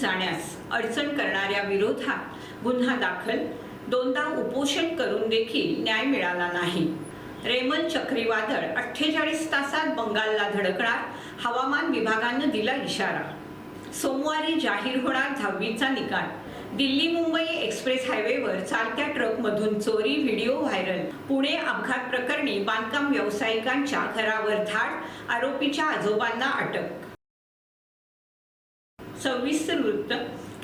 जाण्यास अडचण करणाऱ्या विरोधात गुन्हा दाखल. दोनदा उपोषण करून देखील न्याय मिळाला नाही. रेमन चक्रीवादळ अठ्ठेचाळीस तासात बंगालला धडकणार हवामान विभागानं दिला इशारा. सोमवारी जाहीर होणार दहावीचा निकाल. दिल्ली मुंबई एक्सप्रेस हायवेवर चालत्या ट्रकमधून चोरी व्हिडिओ व्हायरल. पुणे अपघात प्रकरणी बांधकाम व्यावसायिकांच्या घरावर धाड आरोपीच्या आजोबांना अटक. सविस्तर वृत्त.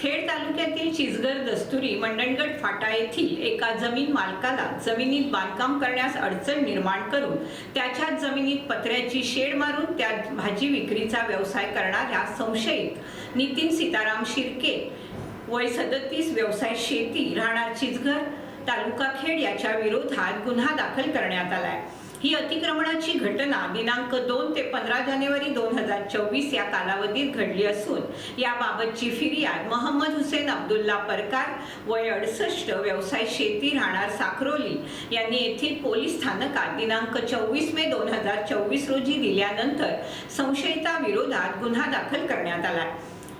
खेड तालुक्यातील चिचगर दस्तुरी मंडणगड फाटा येथील एका जमीन मालकाला जमिनीत बांधकाम करण्यास अडचण निर्माण करून त्याच्याच जमिनीत पत्र्याची शेड मारून त्यात भाजी विक्रीचा व्यवसाय करणाऱ्या संशयित नितीन सीताराम शिर्के वय सदतीस व्यवसाय शेती राहणार चिचगर तालुका खेड याच्या विरोधात गुन्हा दाखल करण्यात आलाय. ही अतिक्रमणाची घटना दिनांक दोन ते पंधरा जानेवारी दोन हजार चोवीस या कालावधीत घडली असून याबाबतची फिर्याद मोहम्मद हुसेन अब्दुल्ला परकार वय अडसष्ट व्यवसाय शेती राहणार साखरोली यांनी येथील पोलीस स्थानकात दिनांक चोवीस मे दोन हजार चोवीस रोजी दिल्यानंतर संशयिताविरोधात गुन्हा दाखल करण्यात आला.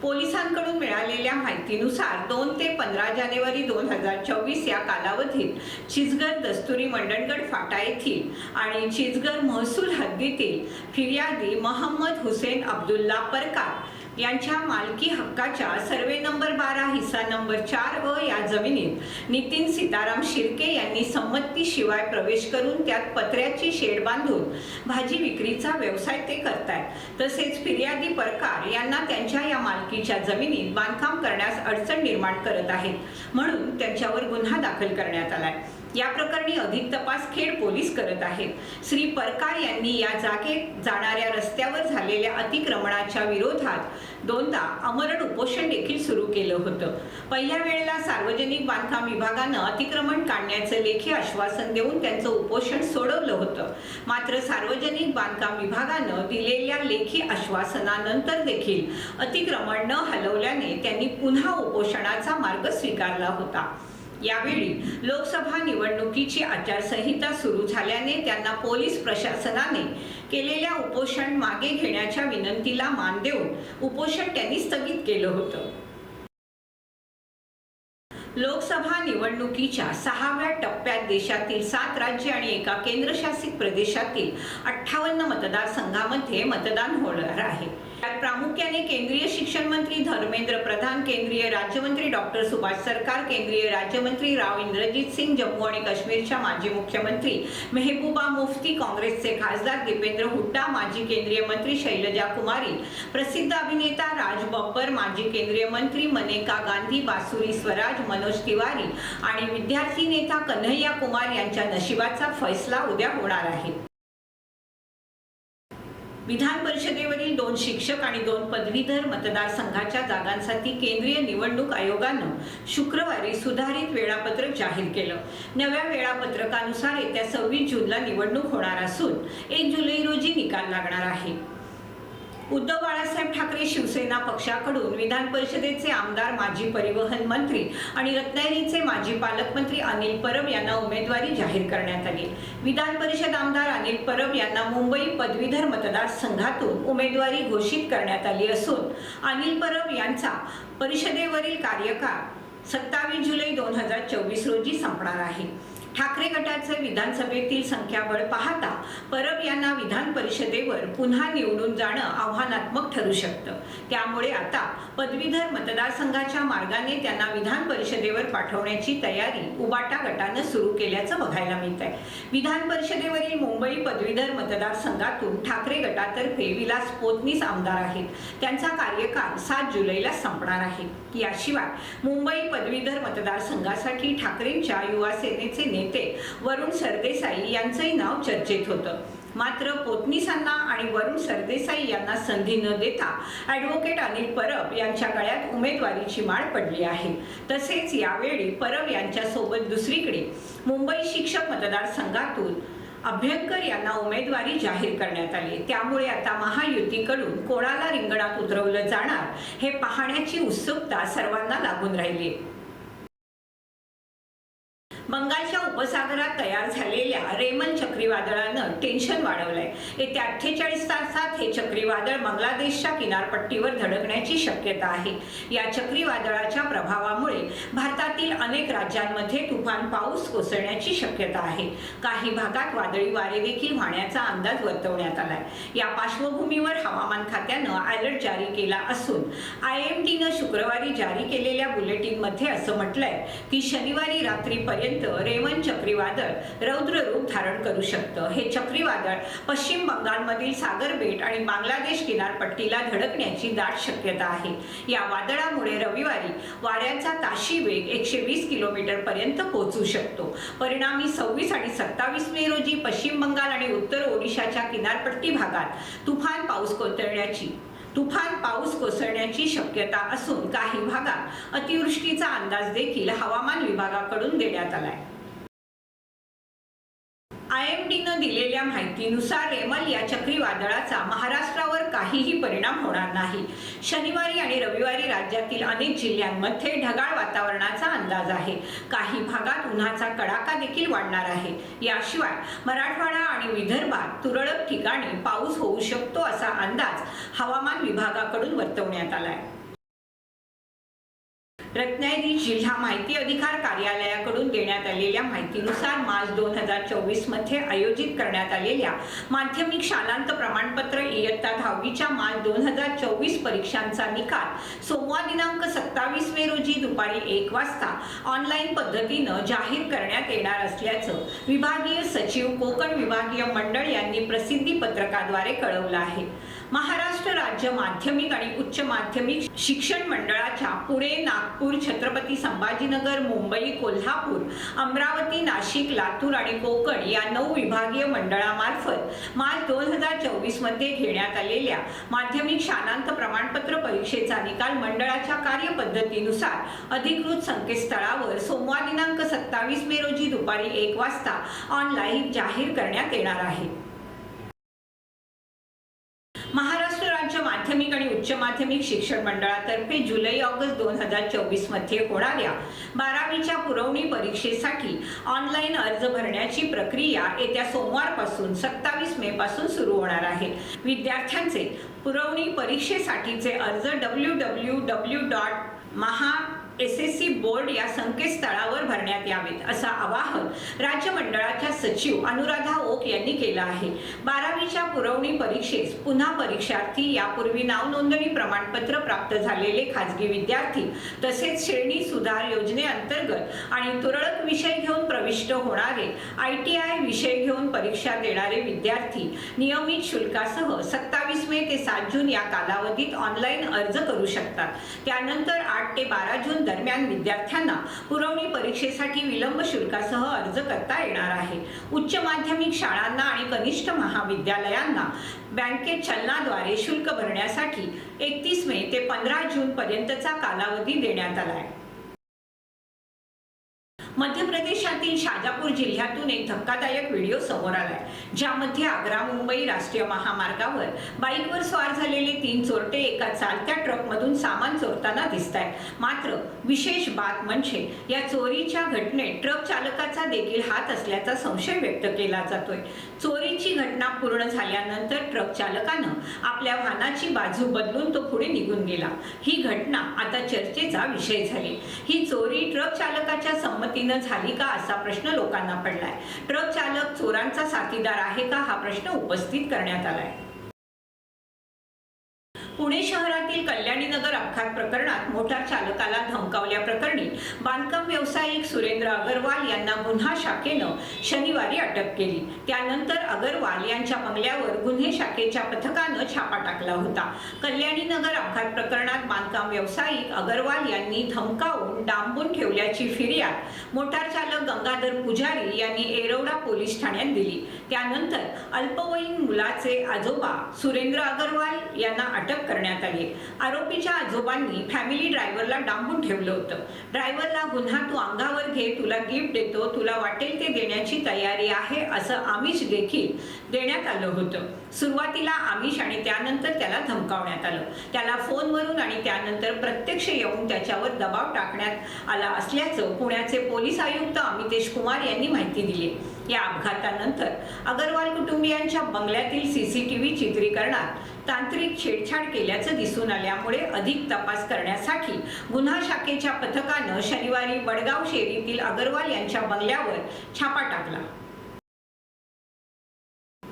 पोलिसांकडून मिळालेल्या माहितीनुसार दोन ते पंधरा जानेवारी दोन हजार चोवीस या कालावधीत चिचगर दस्तुरी मंडणगड फाटा येथील आणि चिचगर महसूल हद्दीतील फिर्यादी महम्मद हुसेन अब्दुल्ला परकार यांच्या मालकी हक्काच्या सर्वे नंबर बारा हिस्सा नंबर चार अ या जमिनीत नितीन सीताराम शिर्के यांनी संमतीशिवाय प्रवेश करून त्यात पत्र्याची शेड बांधून भाजी विक्रीचा व्यवसाय ते करतायत. तसेच फिर्यादी परकार यांना त्यांच्या या मालकीच्या जमिनीत बांधकाम करण्यास अडचण निर्माण करत आहेत. म्हणून त्यांच्यावर गुन्हा दाखल करण्यात आलाय. या प्रकरणी अधिक तपास खेड पोलीस करत आहेत. श्री परकार यांनी या जागेत जाणाऱ्या रस्त्यावर झालेल्या अतिक्रमणाच्या विरोधात दोनदा अमरण उपोषण देखील सुरू केलं होतं. पहिल्या वेळेला सार्वजनिक बांधकाम विभागानं अतिक्रमण काढण्याचं लेखी आश्वासन देऊन त्यांचं उपोषण सोडवलं होतं. मात्र सार्वजनिक बांधकाम विभागानं दिलेल्या लेखी आश्वासनानंतर देखील अतिक्रमण न हलवल्याने त्यांनी पुन्हा उपोषणाचा मार्ग स्वीकारला होता. यावेळी लोकसभा निवडणुकीची आचारसंहिता सुरू झाल्याने त्यांना पोलीस प्रशासनाने केलेल्या उपोषण मागे घेण्याच्या विनंतीला मान देऊन उपोषण त्यांनी स्थगित केलं होतं. लोकसभा निवडणुकीच्या सहाव्या टप्प्यात देशातील सात राज्य आणि एका केंद्रशासित प्रदेशातील अठ्ठावन्न मतदारसंघामध्ये मतदान होणार आहे. प्रामुख्याने केंद्रीय शिक्षण मंत्री धर्मेंद्र प्रधान केंद्रीय राज्यमंत्री डॉक्टर सुभाष सरकार केंद्रीय राज्यमंत्री राव इंद्रजित सिंग जम्मू आणि काश्मीरच्या माजी मुख्यमंत्री मेहबूबा मुफ्ती काँग्रेसचे खासदार दीपेंद्र हुड्डा माजी केंद्रीय मंत्री शैलजा कुमारी प्रसिद्ध अभिनेता राज बब्बर माजी केंद्रीय मंत्री मनेका गांधी बासुरी स्वराज मनोज तिवारी आणि विद्यार्थी नेता कन्हैया कुमार यांच्या नशिबाचा फैसला उद्या होणार आहे. विधान परिषदेवरील दोन शिक्षक आणि दोन पदवीधर मतदारसंघाच्या जागांसाठी केंद्रीय निवडणूक आयोगानं शुक्रवारी सुधारित वेळापत्रक जाहीर केलं. नव्या वेळापत्रकानुसार येत्या सव्वीस जूनला निवडणूक होणार असून एक जुलै रोजी निकाल लागणार आहे. उद्धव बाळासाहेब ठाकरे शिवसेना पक्षाकडून विधान परिषदेचे आमदार माजी परिवहन मंत्री आणि रत्नागिरीचे माजी पालकमंत्री अनिल परब यांना उमेदवारी जाहीर करण्यात आली. विधान परिषद आमदार अनिल परब यांना मुंबई पदवीधर मतदारसंघातून उमेदवारी घोषित करण्यात आली असून अनिल परब यांचा परिषदेवरील कार्यकाळ सत्तावीस जुलै दोन हजार चोवीस रोजी संपणार आहे. ठाकरे गटाचे विधानसभेतील संख्याबळ पाहता परब यांना विधान परिषदेवर पुन्हा निवडून जाणं आव्हानात्मक ठरू शकतं. त्यामुळे आता पदवीधर मतदारसंघाच्या मार्गाने त्यांना विधान परिषदेवर पाठवण्याची तयारी उबाटा गटानं सुरू केल्याचं बघायला मिळत आहे विधान परिषदेवरील मुंबई पदवीधर मतदारसंघातून ठाकरे गटातर्फे विलास पोतनीस आमदार आहेत. त्यांचा कार्यकाळ सात जुलैला संपणार आहे. याशिवाय मुंबई पदवीधर मतदारसंघासाठी ठाकरेंच्या युवा सेनेचे नेते वरुण सरदेसाई यांचंही नाव चर्चेत होतं. मात्र पोतनीसांना आणि वरुण सरदेसाई यांना संधी न देता ॲडव्होकेट अनिल परब यांच्या गळ्यात उमेदवारीची माळ पडली आहे. तसेच यावेळी परब यांच्यासोबत दुसरीकडे मुंबई शिक्षक मतदारसंघातून अभ्यंकर यांना उमेदवारी जाहीर करण्यात आली. त्यामुळे आता महायुतीकडून कोणाला रिंगणात उतरवलं जाणार हे पाहण्याची उत्सुकता सर्वांना लागून राहिली. बंगालच्या उपसागरात तयार झालेल्या रेमन चक्रीवादळानं टेन्शन वाढवलंय. येत्या अठ्ठेचाळीस तासात हे चक्रीवादळ बांगलादेशच्या किनारपट्टीवर धडकण्याची शक्यता आहे. या चक्रीवादळाच्या प्रभावामुळे भारतातील अनेक राज्यांमध्ये तुफान पाऊस कोसळण्याची शक्यता आहे. काही भागात वादळी वारे देखील वाहण्याचा अंदाज वर्तवण्यात आलाय. या पार्श्वभूमीवर हवामान खात्यानं अलर्ट जारी केला असून आय एम टीनं शुक्रवारी जारी केलेल्या बुलेटिनमध्ये असं म्हटलंय की शनिवारी रात्रीपर्यंत रेमन चक्रीवादळ रौद्र रूप धारण करू शकतं. हे चक्रीवादळ पश्चिम बंगालमधील सागर बेट आणि बांगलादेश किनारपट्टीला धडकण्याची दाट शक्यता आहे. या वादळामुळे रविवारी वाऱ्यांचा ताशी वेग एकशे वीस किलोमीटर पर्यंत पोहोचू शकतो. परिणामी सव्वीस आणि सत्तावीस मे रोजी पश्चिम बंगाल आणि उत्तर ओडिशाच्या किनारपट्टी भागात तुफान पाऊस कोसळण्याची तुफान पाऊस कोसळण्याची शक्यता असून काही भागात अतिवृष्टीचा अंदाज देखील हवामान विभागाकडून देण्यात आलाय. आय एम डीनं दिलेल्या माहितीनुसार रेमल या चक्रीवादळाचा महाराष्ट्रावर काहीही परिणाम होणार नाही. शनिवारी आणि रविवारी राज्यातील अनेक जिल्ह्यांमध्ये ढगाळ वातावरणाचा अंदाज आहे. काही भागात उन्हाचा कडाका देखील वाढणार आहे. याशिवाय मराठवाडा आणि विदर्भात तुरळक ठिकाणी पाऊस होऊ शकतो असा अंदाज हवामान विभागाकडून वर्तवण्यात आला आहे रत्नागिरी जिल्हा माहिती अधिकार कार्यालयाकडून देण्यात आलेल्या माहितीनुसार मार्च दोन हजार चोवीसमध्ये आयोजित करण्यात आलेल्या माध्यमिक शालांत प्रमाणपत्र इयत्ता दहावीच्या मार्च दोन हजार चोवीस परीक्षांचा निकाल सोमवार दिनांक सत्तावीस मे रोजी दुपारी एक वाजता ऑनलाईन पद्धतीनं जाहीर करण्यात येणार असल्याचं विभागीय सचिव कोकण विभागीय मंडळ यांनी प्रसिद्धी पत्रकाद्वारे कळवलं आहे. महाराष्ट्र राज्य माध्यमिक आणि उच्च माध्यमिक शिक्षण मंडळाच्या पुणे नागपूर छत्रपती संभाजीनगर मुंबई कोल्हापूर अमरावती नाशिक लातूर आणि कोकण या नऊ विभागीय मंडळामार्फत मार्च दोन हजार चोवीसमध्ये घेण्यात आलेल्या माध्यमिक शानांत प्रमाणपत्र परीक्षेचा निकाल मंडळाच्या कार्यपद्धतीनुसार अधिकृत संकेतस्थळावर सोमवार दिनांक सत्तावीस मे रोजी दुपारी एक वाजता ऑनलाईन जाहीर करण्यात येणार आहे. महाराष्ट्र राज्य माध्यमिक आणि उच्च माध्यमिक शिक्षण मंडळातर्फे जुलै ऑगस्ट दोन हजार चोवीसमध्ये होणाऱ्या बारावीच्या पुरवणी परीक्षेसाठी ऑनलाईन अर्ज भरण्याची प्रक्रिया येत्या सोमवारपासून सत्तावीस मे पासून सुरू होणार आहे. विद्यार्थ्यांचे पुरवणी परीक्षेसाठीचे अर्ज W W W dot Maha S S C board या संकेतस्थळावर भरण्यात यावेत असं आवाहन राज्य मंडळाच्या सचिव अनुराधा ओक यांनी केलं आहे. बारावीच्या पुरवणी परीक्षेस पुन्हा परीक्षार्थी यापूर्वी नाव नोंदणी प्रमाणपत्र प्राप्त झालेले खाजगी विद्यार्थी तसेच श्रेणी सुधार योजनेअंतर्गत आणि तुरळक विषय घेऊन प्रविष्ट होणारे आय टी आय विषय घेऊन परीक्षा देणारे विद्यार्थी नियमित शुल्कासह सत्तावीस मे ते सात जून या कालावधीत ऑनलाईन अर्ज करू शकतात. त्यानंतर आठ ते बारा जून दरम्यान विद्यार्थ्यांना पुरवणी परीक्षेसाठी विलंब शुल्कासह अर्ज करता येणार आहे. उच्च माध्यमिक शाळांना आणि कनिष्ठ महाविद्यालयांना बँकेत चलनाद्वारे शुल्क भरण्यासाठी एकतीस मे ते पंधरा जून पर्यंतचा कालावधी देण्यात आला आहे. मध्य प्रदेशातील शाजापूर जिल्ह्यातून एक धक्कादायक व्हिडिओ समोर आलाय ज्यामध्ये आग्रा मुंबई राष्ट्रीय महामार्गावर बाईकवर स्वार झालेले तीन चोरटे एका चालत्या ट्रकमधून सामान चोरताना दिसत आहेत मात्र विशेष बात म्हणजे या चोरीच्या घटनेत ट्रक चालकाचा देखील हात असल्याचा संशय व्यक्त केला जातोय. चोरीची घटना पूर्ण झाल्यानंतर ट्रक चालकानं आपल्या वाहनाची बाजू बदलून तो पुढे निघून गेला. ही घटना आता चर्चेचा विषय झाली. ही चोरी ट्रक चालकाच्या संमतीनं झाली का असा प्रश्न लोकांना पडलाय. ट्रक चालक चोरांचा साथीदार आहे का हा प्रश्न उपस्थित करण्यात आलाय. पुणे शहरातील कल्याणी नगर अपघात प्रकरणात मोटार चालकाला धमकावल्या प्रकरणी बांधकाम व्यावसायिक सुरेंद्र अगरवाल यांना गुन्हा शाखेनं शनिवारी अटक केली. त्यानंतर अगरवाल यांच्या बंगल्यावर गुन्हे शाखेच्या पथकानं छापा टाकला होता. कल्याणी नगर अपघात प्रकरणात बांधकाम व्यावसायिक अगरवाल यांनी धमकावून डांबून ठेवल्याची फिर्याद मोटार चालक गंगाधर पुजारी यांनी येरवडा पोलीस ठाण्यात दिली. त्यानंतर अल्पवयीन मुलाचे आजोबा सुरेंद्र अगरवाल यांना अटक करण्यात आली. आरोपीच्या आजोबांनी फॅमिली ड्रायव्हरला डांबून ठेवलं होतं. ड्रायव्हर ड्रायव्हरला गुन्हा तू अंगावर घे तुला गिफ्ट देतो तुला वाटेल ते देण्याची तयारी आहे असं आमिष देखील देण्यात आलं होतं. सुरुवातीला आमिष आणि त्यानंतर त्याला धमकावण्यात आलं. त्याला फोनवरून आणि त्यानंतर प्रत्यक्ष येऊन त्याच्यावर दबाव टाकण्यात आला असल्याचं पुण्याचे पोलीस आयुक्त अमितेश कुमार यांनी माहिती दिली. या अपघातानंतर अगरवाल कुटुंबियांच्या बंगल्यातील सीसीटीव्ही चित्रीकरणात तांत्रिक छेडछाड केल्याचं दिसून आल्यामुळे अधिक तपास करण्यासाठी गुन्हा शाखेच्या पथकानं शनिवारी वडगाव शेरीतील अगरवाल यांच्या बंगल्यावर छापा टाकला.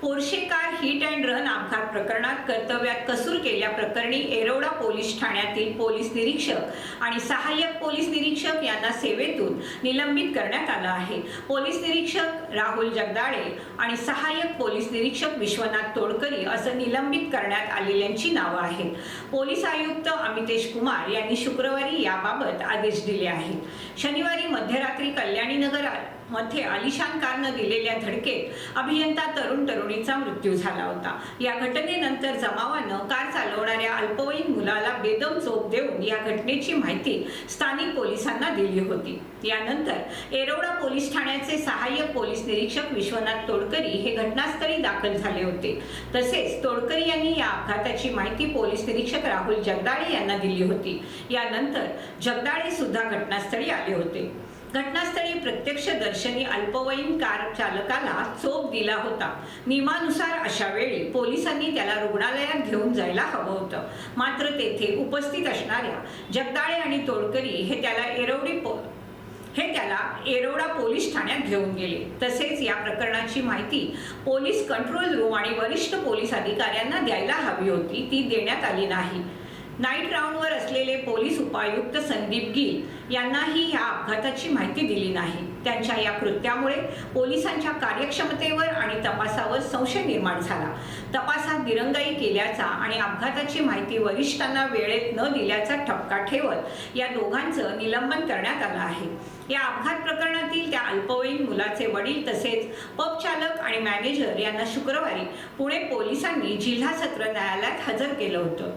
Porsche car hit and run अपघात प्रकरणात कर्तव्यात कसूर केल्याप्रकरणी एरोडा पोलीस ठाण्यातील पोलीस निरीक्षक आणि सहाय्यक पोलीस निरीक्षक यांना सेवेतून निलंबित करण्यात आलं आहे. पोलीस निरीक्षक राहुल जगदाळे आणि सहाय्यक पोलीस निरीक्षक विश्वनाथ तोडकरी असं निलंबित करण्यात आलेल्यांची नावं आहेत. पोलीस आयुक्त अमितेश कुमार यांनी शुक्रवारी याबाबत आदेश दिले आहेत. शनिवारी मध्यरात्री कल्याणी नगरात मध्ये आलिशान कारनं दिलेल्या धडकेत अभियंता तरुण तरुणीचा मृत्यू झाला होता. या घटनेनंतर जमावानं कार चालवणाऱ्या अल्पवयीन मुलाला बेदम झोप देऊन या घटनेची माहिती स्थानिक पोलिसांना दिली होती. यानंतर एरोडा पोलीस ठाण्याचे सहाय्यक पोलीस निरीक्षक विश्वनाथ तोडकरी हे घटनास्थळी दाखल झाले होते. तसेच तोडकरी यांनी या अपघाताची माहिती पोलीस निरीक्षक राहुल जगदाळे यांना दिली होती. यानंतर जगदाळे सुद्धा घटनास्थळी आले होते. घटनास्थळी प्रत्यक्षदर्शनी अल्पवयीन कार चालकाला चोप दिला होता. नियमानुसार अशा वेळी पोलिसांनी त्याला रुग्णालयात घेऊन जायला हवं होतं. मात्र तेथे उपस्थित असणाऱ्या जगदाळे आणि तोडकरी हे त्याला एरवडी पो हे त्याला एरोडा पोलीस ठाण्यात घेऊन गेले. तसेच या प्रकरणाची माहिती पोलीस कंट्रोल रूम आणि वरिष्ठ पोलीस अधिकाऱ्यांना द्यायला हवी होती. ती देण्यात आली नाही. नाईट राऊंडवर असलेले पोलीस उपायुक्त संदीप गिल यांनाही या अपघाताची माहिती दिली नाही. त्यांच्या या कृत्यामुळे पोलिसांच्या कार्यक्षमतेवर आणि तपासावर संशय निर्माण झाला. तपासात दिरंगाई केल्याचा आणि अपघाताची माहिती वरिष्ठांना वेळेत न दिल्याचा ठपका ठेवत या दोघांचं निलंबन करण्यात आलं आहे. या अपघात प्रकरणातील त्या अल्पवयीन मुलाचे वडील तसेच पब चालक आणि मॅनेजर यांना शुक्रवारी पुणे पोलिसांनी जिल्हा सत्र न्यायालयात हजर केलं होतं.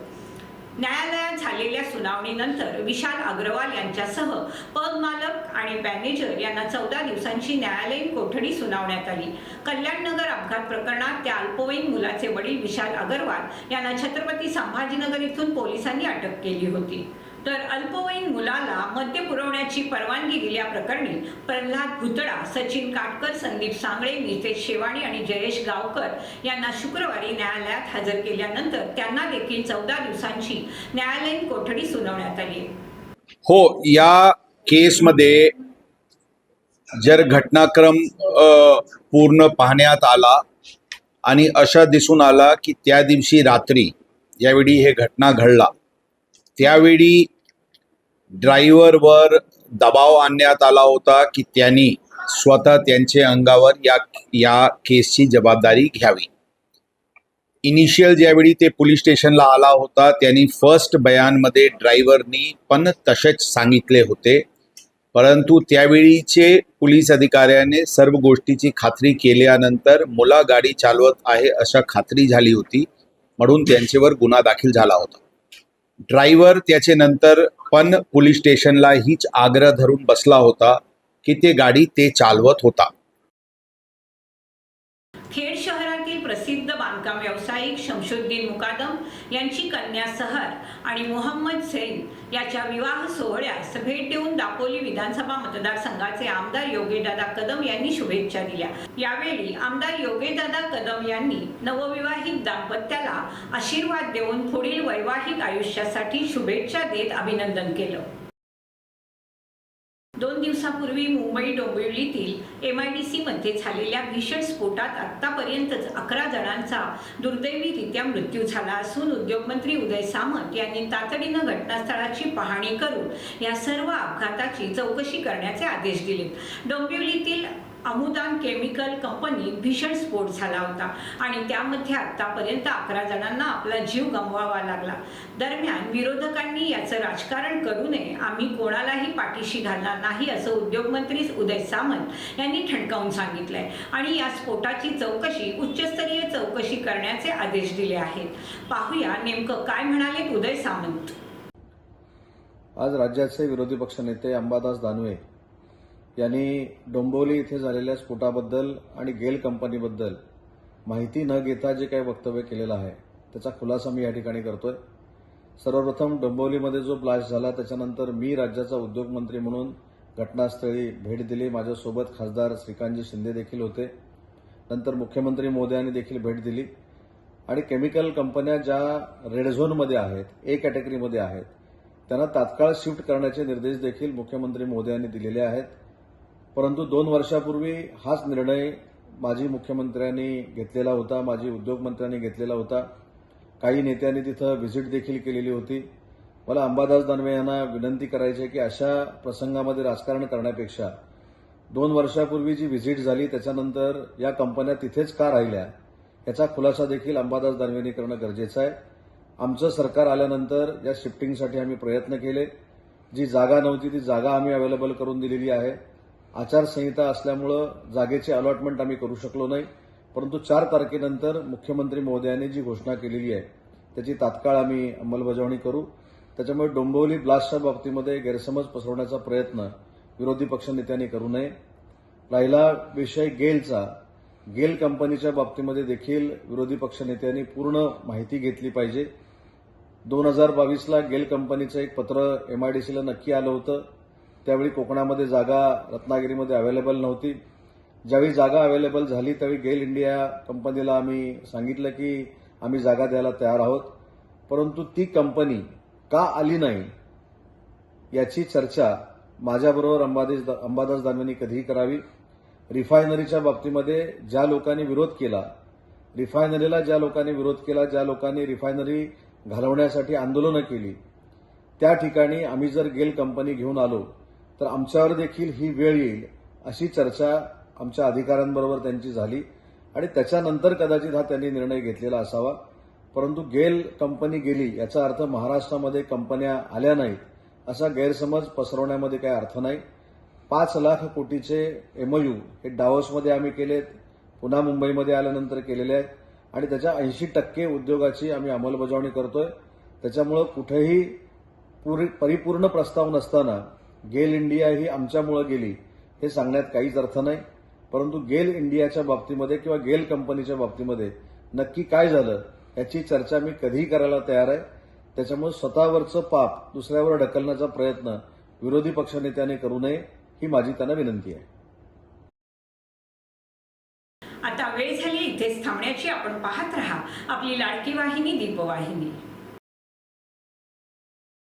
न्यायालयात झालेल्या सुनावणीनंतर विशाल अग्रवाल यांच्यासह पद मालक आणि मॅनेजर यांना चौदा दिवसांची न्यायालयीन कोठडी सुनावण्यात आली. कल्याणनगर अपघात प्रकरणात त्या अल्पवयीन मुलाचे वडील विशाल अग्रवाल यांना छत्रपती संभाजीनगर इथून पोलिसांनी अटक केली होती. तर अल्पवयीन मुलाला मद्य पुरवण्याची परवानगी दिल्याप्रकरणी प्रल्हाद भुतडा सचिन काटकर संदीप सांगळे नितेश शेवाणी आणि जयेश गावकर यांना शुक्रवारी न्यायालयात हजर केल्यानंतर त्यांना देखील चौदा दिवसांची न्यायालयीन कोठडी सुनावण्यात आली. हो या केसमध्ये जर घटनाक्रम पूर्ण पाहण्यात आला आणि अशा दिसून आला की त्या दिवशी रात्री यावेळी हे घटना घडला त्यावेळी ड्रायव्हरवर दबाव आणण्यात आला होता की त्यांनी स्वतः त्यांचे अंगावर या या केसची जबाबदारी घ्यावी. इनिशियल ज्यावेळी ते पोलीस स्टेशनला आला होता त्यांनी फर्स्ट बयानमध्ये ड्रायव्हरनी पण तसेच सांगितले होते. परंतु त्यावेळीचे पोलीस अधिकाऱ्याने सर्व गोष्टीची खात्री केल्यानंतर मुला गाडी चालवत आहे अशा खात्री झाली होती म्हणून त्यांच्यावर गुन्हा दाखल झाला होता. ड्रायव्हर त्याचे नंतर पण पोलीस स्टेशनला हीच आग्रह धरून बसला होता की ते गाडी ते चालवत होता. खेड शहरातील प्रसिद्ध बांधकाम व्यावसायिक शमशुद्दीन मुकादम यांची कन्या सहर आणि मोहम्मद सेन याच्या विवाह सोहळ्यास भेट देऊन दापोली विधानसभा मतदारसंघाचे आमदार योगेदादा कदम यांनी शुभेच्छा दिल्या. यावेळी आमदार योगेदादा कदम यांनी नवविवाहित दाम्पत्याला आशीर्वाद देऊन पुढील वैवाहिक आयुष्यासाठी शुभेच्छा देत अभिनंदन केलं. दोन दिवसापूर्वी मुंबई डोंबिवलीतील एम आय डी सीमध्ये झालेल्या भीषण स्फोटात आत्तापर्यंतच अकरा जणांचा दुर्दैवीरित्या मृत्यू झाला असून उद्योगमंत्री उदय सामंत यांनी तातडीनं घटनास्थळाची पाहणी करून या सर्व अपघाताची चौकशी करण्याचे आदेश दिले डोंबिवलीतील अमुदान केमिकल कंपनीत भीषण स्फोट झाला होता. आणि त्यामध्ये आतापर्यंत अकरा जणांना आपला जीव गमवावा लागला. दरम्यान विरोधकांनी याचं राजकारण करू नये. आम्ही कोणालाही पाठीशी घालणार नाही असं उद्योगमंत्री उदय सामंत यांनी ठणकावून सांगितलंय. आणि या स्फोटाची चौकशी उच्चस्तरीय चौकशी करण्याचे आदेश दिले आहेत. पाहूया नेमकं काय म्हणाले उदय सामंत. आज राज्याचे विरोधी पक्षनेते अंबादास दानवे यांनी डोंबिवली इथे झालेल्या स्फोटाबद्दल आणि गेल कंपनीबद्दल माहिती न घेता जे काही वक्तव्य केलेलं आहे त्याचा खुलासा मी या ठिकाणी करतोय. सर्वप्रथम डोंबिवलीमध्ये जो ब्लास्ट झाला त्याच्यानंतर मी राज्याचा उद्योगमंत्री म्हणून घटनास्थळी भेट दिली. माझ्यासोबत खासदार श्रीकांतजी शिंदे देखील होते. नंतर मुख्यमंत्री मोदयांनी देखील भेट दिली. आणि केमिकल कंपन्या ज्या रेड झोनमध्ये आहेत ए कॅटेगरीमध्ये आहेत त्यांना तात्काळ शिफ्ट करण्याचे निर्देश देखील मुख्यमंत्री मोदयांनी दिलेले आहेत. परंतु दोन वर्षापूर्वी हाच निर्णय माजी मुख्यमंत्र्यांनी घेतलेला होता माजी उद्योगमंत्र्यांनी घेतलेला होता. काही नेत्यांनी तिथं व्हिजिट देखील केलेली होती. मला अंबादास दानवे यांना विनंती करायची आहे की अशा प्रसंगामध्ये राजकारण करण्यापेक्षा दोन वर्षापूर्वी जी व्हिजिट झाली त्याच्यानंतर या कंपन्या तिथेच का राहिल्या याचा खुलासा देखील अंबादास दानवेंनी करणं गरजेचं आहे. आमचं सरकार आल्यानंतर या शिफ्टिंगसाठी आम्ही प्रयत्न केले. जी जागा नव्हती ती जागा आम्ही अवेलेबल करून दिलेली आहे. आचारसंहिता असल्यामुळं जागेची अलॉटमेंट आम्ही करू शकलो नाही. परंतु चार तारखेनंतर मुख्यमंत्री महोदयांनी जी घोषणा केलेली आहे त्याची तात्काळ आम्ही अंमलबजावणी करू. त्याच्यामुळे डोंबिवली ब्लास्टच्या बाबतीमध्ये गैरसमज पसरवण्याचा प्रयत्न विरोधी पक्षनेत्यांनी करू नये. राहिला विषय गेलचा. गेल कंपनीच्या बाबतीमध्ये देखील विरोधी पक्षनेत्यांनी पूर्ण माहिती घेतली पाहिजे. दोन हजार बावीसला गेल कंपनीचं एक पत्र एमआयडीसीला नक्की आलं होतं. त्यावेळी कोकणामध्ये जागा रत्नागिरीमध्ये अवेलेबल नव्हती. ज्यावेळी जागा अवेलेबल झाली त्यावेळी गेल इंडिया कंपनीला आम्ही सांगितलं की आम्ही जागा द्यायला तयार आहोत. परंतु ती कंपनी का आली नाही याची चर्चा माझ्याबरोबर अंबादेश अंबादास दानवेंनी कधीही करावी. रिफायनरीच्या बाबतीमध्ये ज्या लोकांनी विरोध केला रिफायनरीला ज्या लोकांनी विरोध केला ज्या लोकांनी रिफायनरी घालवण्यासाठी आंदोलनं केली त्या ठिकाणी आम्ही जर गेल कंपनी घेऊन आलो तर आमच्यावर देखील ही वेळ येईल अशी चर्चा आमच्या अधिकाऱ्यांबरोबर त्यांची झाली. आणि त्याच्यानंतर कदाचित हा त्यांनी निर्णय घेतलेला असावा. परंतु गेल कंपनी गेली याचा अर्थ महाराष्ट्रामध्ये कंपन्या आल्या नाहीत असा गैरसमज पसरवण्यामध्ये काही अर्थ नाही. पाच लाख कोटीचे एमओयू हे डावोसमध्ये आम्ही केलेत पुन्हा मुंबईमध्ये आल्यानंतर केलेले आहेत. आणि त्याच्या ऐंशी टक्के उद्योगाची आम्ही अंमलबजावणी करतोय. त्याच्यामुळं कुठेही परिपूर्ण प्रस्ताव नसताना गेल इंडिया ही आमच्यामुळं गेली हे सांगण्यात काहीच अर्थ नाही. परंतु गेल इंडियाच्या बाबतीमध्ये किंवा गेल कंपनीच्या बाबतीमध्ये नक्की काय झालं याची चर्चा मी कधीही करायला तयार आहे. त्याच्यामुळे स्वतःवरचं पाप दुसऱ्यावर ढकलण्याचा प्रयत्न विरोधी पक्षनेत्याने करू नये ही माझी त्यांना विनंती आहे. आता वेळ झाली इथेच थांबण्याची. आपण पाहत राहा आपली लाडकी वाहिनी दीपवाहिनी.